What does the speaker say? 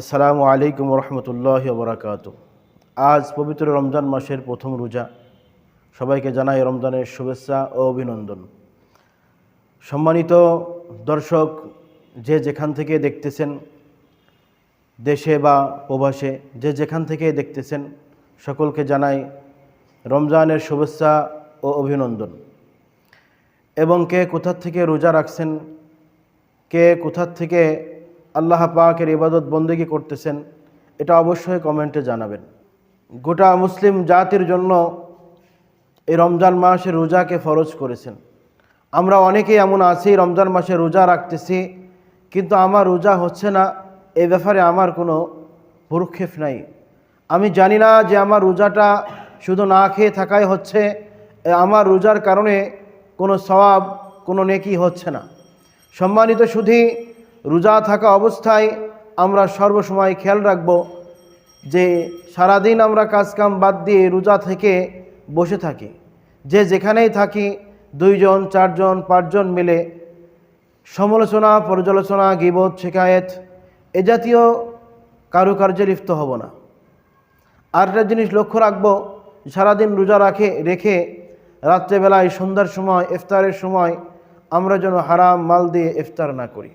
আসসালামু আলাইকুম রহমতুল্লাহ বরাকাত আজ পবিত্র রমজান মাসের প্রথম রোজা। সবাইকে জানাই রমজানের শুভেচ্ছা ও অভিনন্দন। সম্মানিত দর্শক, যে যেখান থেকে দেখতেছেন দেশে বা প্রবাসে, যে যেখান থেকে দেখতেছেন, সকলকে জানাই রমজানের শুভেচ্ছা ও অভিনন্দন। এবং কে কোথার থেকে রোজা রাখছেন, কে কোথার থেকে আল্লাহ পাকের ইবাদত বন্দেগি করতেছেন, এটা অবশ্যই কমেন্টে জানাবেন। গোটা মুসলিম জাতির জন্য এই রমজান মাসে রোজাকে ফরজ করেছেন। আমরা অনেকেই এমন আছি, রমজান মাসে রোজা রাখতেছি, কিন্তু আমার রোজা হচ্ছে না, এ ব্যাপারে আমার কোনো ভুরক্ষেপ নাই। আমি জানি না যে আমার রোজাটা শুধু না খেয়ে থাকাই হচ্ছে আমার রোজার কারণে কোনো সওয়াব, কোনো নেকি হচ্ছে না। সম্মানিত শুধু রোজা থাকা অবস্থায় আমরা সর্বসময় খেয়াল রাখব যে সারাদিন আমরা কাজকাম বাদ দিয়ে রোজা থেকে বসে থাকি। যে যেখানেই থাকি, দুইজন, চারজন, পাঁচজন মিলে সমালোচনা, পর্যালোচনা, গিবত শেখায়েত এ জাতীয় কারুকার্যে লিপ্ত হব না। আর একটা জিনিস লক্ষ্য রাখব, সারাদিন রোজা রাখে, রেখে রাত্রেবেলায়, সন্ধ্যার সময়, ইফতারের সময় আমরা যেন হারাম মাল দিয়ে ইফতার না করি।